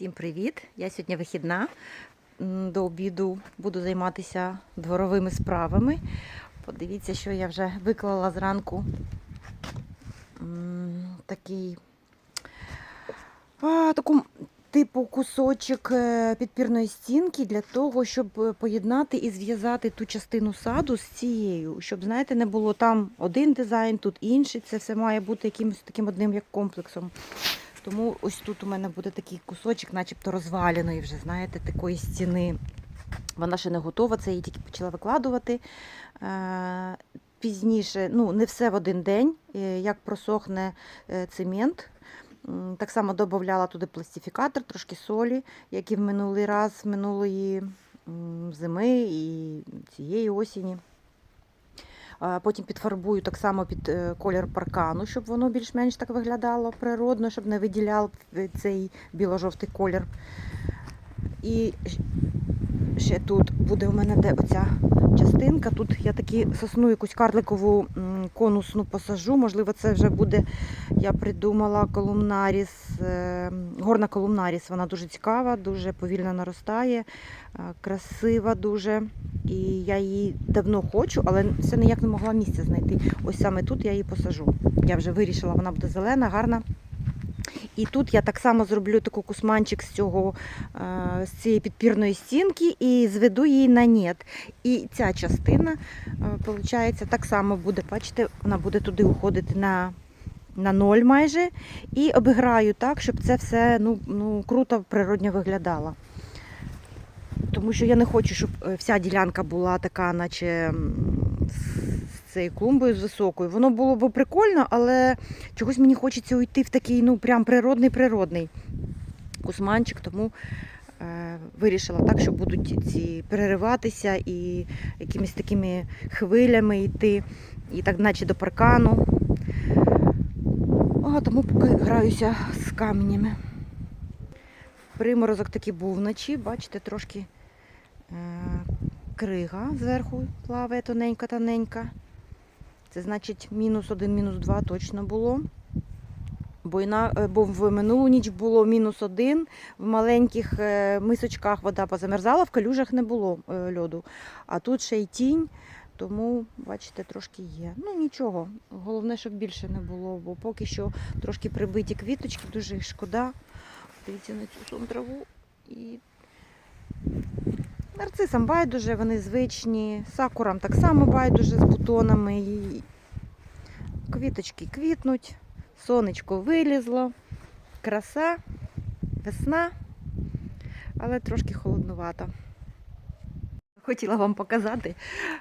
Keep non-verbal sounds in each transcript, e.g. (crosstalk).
Всім привіт! Я сьогодні вихідна. До обіду буду займатися дворовими справами. Подивіться, що я вже виклала зранку такий а, таку типу кусочок е, підпірної стінки для того, щоб е, поєднати і зв'язати ту частину саду з цією, щоб, знаєте, не було там один дизайн, тут інший. Це все має бути якимось таким одним як комплексом. Тому ось тут у мене буде такий кусочок, начебто розваленої вже, знаєте, такої стіни. Вона ще не готова, це її тільки почала викладувати. Е, Пізніше, ну не все в один день, е, як просохне е, цемент. Так само додавала туди пластифікатор, трошки солі, як і в минулий раз, минулої зими і цієї осені. Потім підфарбую так само під е, колір паркану, щоб воно більш-менш так виглядало природно, щоб не виділяв е, цей біло-жовтий колір. І ще тут буде у мене де оця частинка. Тут я такі сосну якусь карликову конусну посажу. Можливо, це вже буде, я придумала колумнаріс, е, горна колумнаріс. Вона дуже цікава, дуже повільно наростає, е, красива дуже. І я її давно хочу, але все ніяк не могла місця знайти. Ось саме тут я її посажу. Я вже вирішила, вона буде зелена, гарна. І тут я так само зроблю таку кусманчик з цього е, з цієї підпірної стінки і зведу її на нет. І ця частина, виходить, так само буде, бачите, вона буде туди уходити на, на ноль майже. І обіграю так, щоб це все ну, ну, круто, природньо виглядало. Тому що я не хочу, щоб е, вся ділянка була така, наче цією клумбою з високою. Воно було б прикольно, але чогось мені хочеться уйти в такий, ну, прям природний-природний кусманчик, тому е, вирішила так, що будуть ці перериватися і якимись такими хвилями йти, і так, наче до паркану. О, тому поки граюся з каменями. Приморозок такий був вночі, бачите, трошки е, крига зверху плаває тоненька-тоненька. Це значить мінус один, мінус два точно було. Бо, іна, е, бо в минулу ніч було мінус один, в маленьких е, мисочках вода позамерзала, в калюжах не було е, льоду. А тут ще й тінь, тому, бачите, трошки є. Ну нічого, головне, щоб більше не було, бо поки що трошки прибиті квіточки, дуже шкода. Дивіться на цю сон траву. І нарцисам байдуже, вони звичні, сакурам так само байдуже з бутонами. Квіточки квітнуть, сонечко вилізло, краса, весна, але трошки холоднувато. Хотіла вам показати,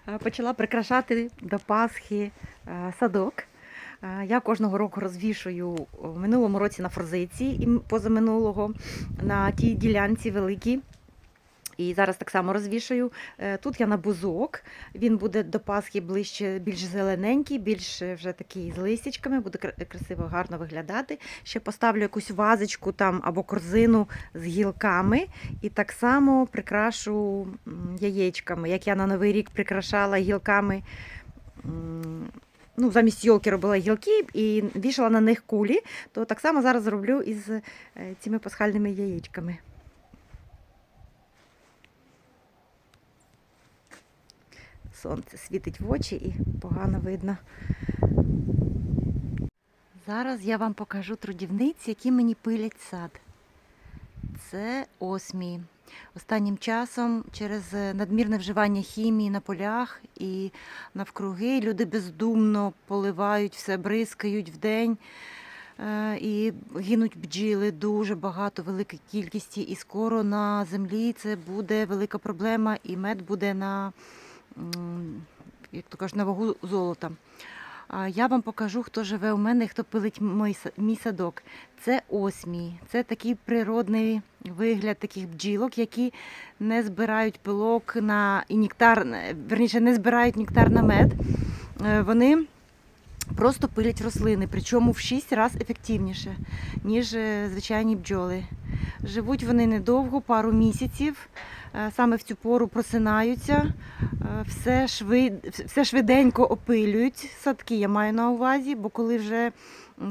е, почала прикрашати до Пасхи е, садок. Е, Я кожного року розвішую в минулому році на форзиці і позаминулого на тій ділянці великій. І зараз так само розвішую. Е, Тут я на бузок. Він буде до Пасхи ближче, більш зелененький, більш е, вже такий з листячками, буде красиво, гарно виглядати. Ще поставлю якусь вазочку там або корзину з гілками і так само прикрашу яєчками. Як я на Новий рік прикрашала гілками. Ну, замість йолки робила гілки і вішала на них кулі, то так само зараз зроблю із е, цими пасхальними яєчками. Сонце світить в очі і погано видно. Зараз я вам покажу трудівниць, які мені пилять сад. Це осмії. Останнім часом через е, надмірне вживання хімії на полях і навкруги люди бездумно поливають, все бризкають вдень. Е, І гинуть бджіли дуже багато, велика кількість. І скоро на землі це буде велика проблема, і мед буде на, як то кажуть, на вагу золота. Я вам покажу, хто живе у мене і хто пилить мій, садок. Це осмії. Це такий природний вигляд таких бджілок, які не збирають пилок на і нектар, верніше, не збирають нектар на мед. Е, Вони просто пилять рослини, причому в 6 разів ефективніше, ніж е, звичайні бджоли. Живуть вони недовго, пару місяців. Е, Саме в цю пору просинаються, е, все, швид, все швиденько опилюють садки, я маю на увазі, бо коли вже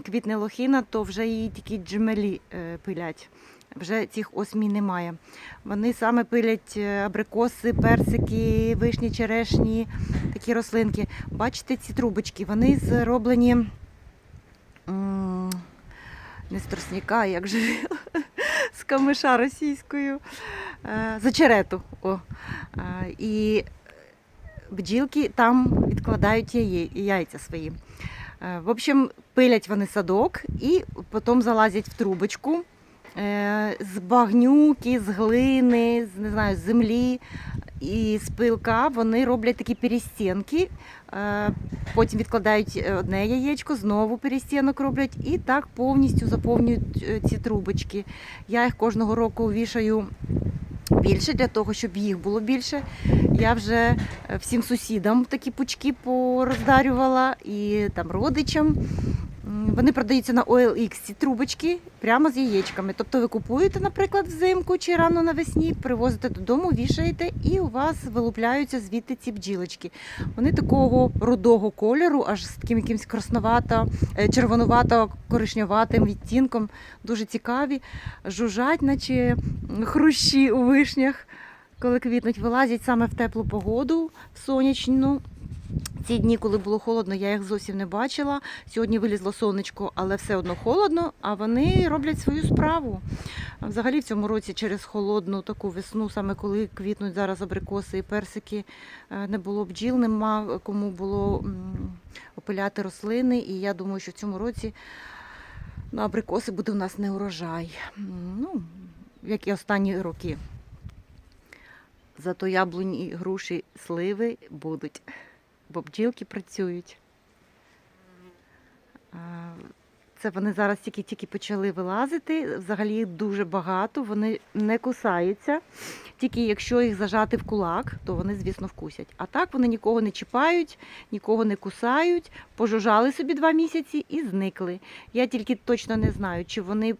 квітне лохина, то вже її тільки джемелі е, пилять. вже цих осмій немає. Вони саме пилять абрикоси, персики, вишні, черешні, такі рослинки. Бачите ці трубочки, вони зроблені не з тростника, як же з камиша російською, е, з очерету. О. Е, І бджілки там відкладають яйця свої. Е, В общем, пилять вони садок і потім залазять в трубочку з багнюки, з глини, з не знаю, землі і з пилка. Вони роблять такі перестінки. е, Потім відкладають е, одне яєчко, знову перестінок роблять і так повністю заповнюють е, ці трубочки. Я їх кожного року вішаю більше для того, щоб їх було більше. Я вже е, всім сусідам такі пучки пороздарювала і там родичам. Вони продаються на OLX, ці трубочки прямо з яєчками. Тобто ви купуєте, наприклад, взимку чи рано навесні, привозите додому, вішаєте, і у вас вилупляються звідти ці бджілочки. Вони такого рудого кольору, аж з таким якимось красновато, е, червонувато коричневатим відтінком. Дуже цікаві. Жужжать, наче хрущі у вишнях, коли квітнуть, вилазять саме в теплу погоду, сонячну. Ці дні, коли було холодно, я їх зовсім не бачила. Сьогодні вилізло сонечко, але все одно холодно, а вони роблять свою справу. Взагалі в цьому році через холодну таку весну, саме коли квітнуть зараз абрикоси і персики, е, не було бджіл, нема кому було опиляти рослини. І я думаю, що в цьому році на абрикоси буде у нас не урожай. Ну, як і останні роки. Зато яблуні, груші, сливи будуть, бо бджілки працюють. Це вони зараз тільки-тільки почали вилазити. Взагалі їх дуже багато, вони не кусаються. Тільки якщо їх зажати в кулак, то вони, звісно, вкусять. А так вони нікого не чіпають, нікого не кусають, пожужжали собі два місяці і зникли. Я тільки точно не знаю, чи вони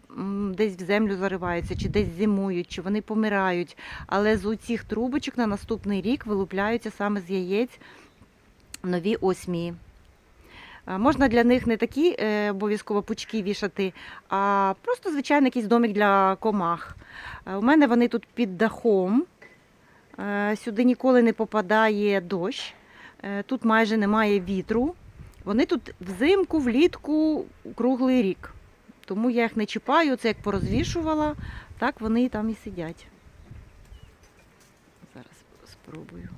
десь в землю зариваються, чи десь зимують, чи вони помирають. Але з цих трубочок на наступний рік вилупляються саме з яєць нові осмії. Е, Можна для них не такі е, обов'язково пучки вішати, а просто звичайний якийсь домик для комах. Е, У мене вони тут під дахом. Сюди ніколи не попадає дощ. Тут майже немає вітру. Вони тут взимку, влітку круглий рік. Тому я їх не чіпаю, це як порозвішувала, так вони там і сидять. Зараз спробую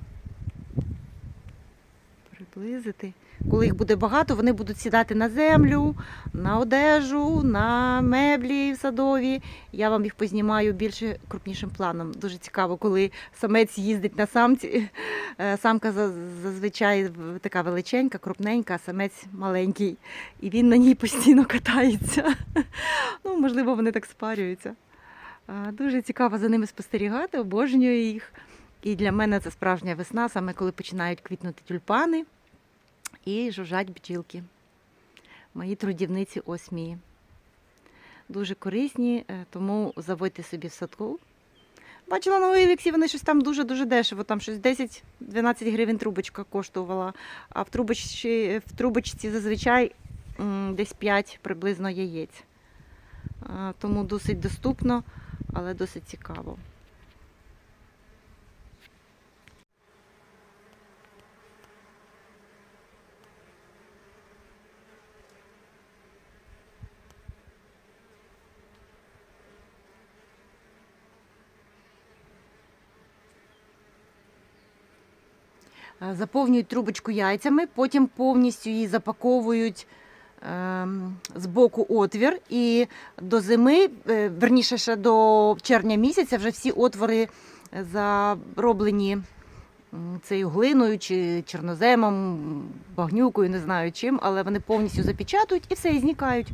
приблизити. Коли їх буде багато, вони будуть сідати на землю, на одежу, на меблі садові. Я вам їх познімаю більше крупнішим планом. Дуже цікаво, коли самець їздить на самці. Е, Самка зазвичай така величенька, крупненька, а самець маленький. І він на ній постійно катається. Ну, можливо, вони так спарюються. Дуже цікаво за ними спостерігати, обожнюю їх. І для мене це справжня весна, саме коли починають квітнути тюльпани і жужжать бджілки. Мої трудівниці осмії. Дуже корисні, е, тому заводьте собі в садку. Бачила на Олексі, вони щось там дуже-дуже дешево, там щось 10-12 гривень трубочка коштувала, а в трубочці, в трубочці зазвичай десь 5 приблизно яєць. Тому досить доступно, але досить цікаво. Заповнюють трубочку яйцями, потім повністю її запаковують ем, з боку отвір. І до зими, е, верніше ще до червня місяця, вже всі отвори зароблені цією глиною чи чорноземом, багнюкою, не знаю чим, але вони повністю запечатують і все, і зникають.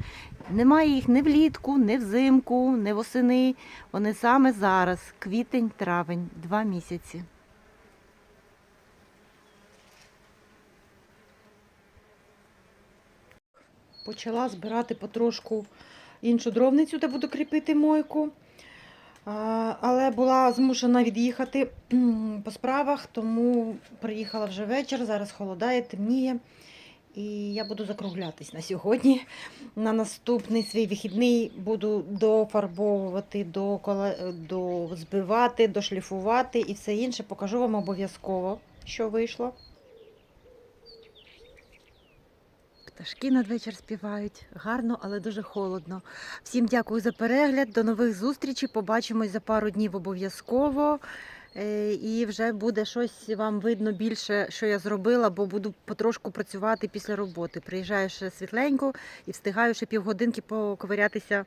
Немає їх ні влітку, ні взимку, ні восени. Вони саме зараз, квітень, травень, два місяці. Почала збирати потрошку іншу дровницю, де буду кріпити мойку. Але була змушена від'їхати по справах, тому приїхала вже вечір, зараз холодає, темніє. І я буду закруглятись на сьогодні. На наступний свій вихідний буду дофарбовувати, докола- дозбивати, дошліфувати і все інше. Покажу вам обов'язково, що вийшло. Пташки надвечір співають гарно, але дуже холодно. Всім дякую за перегляд. До нових зустрічей. Побачимось за пару днів обов'язково. Е, І вже буде щось вам видно більше, що я зробила, бо буду потрошку працювати після роботи. Приїжджаю ще світленько і встигаю ще півгодинки поковирятися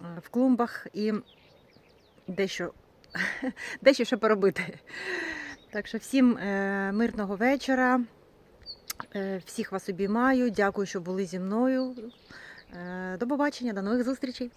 е, в клумбах і дещо, (laughs) дещо ще поробити. Так що всім е, мирного вечора. Е, Всіх вас обіймаю. Дякую, що були зі мною. Е, До побачення, до нових зустрічей.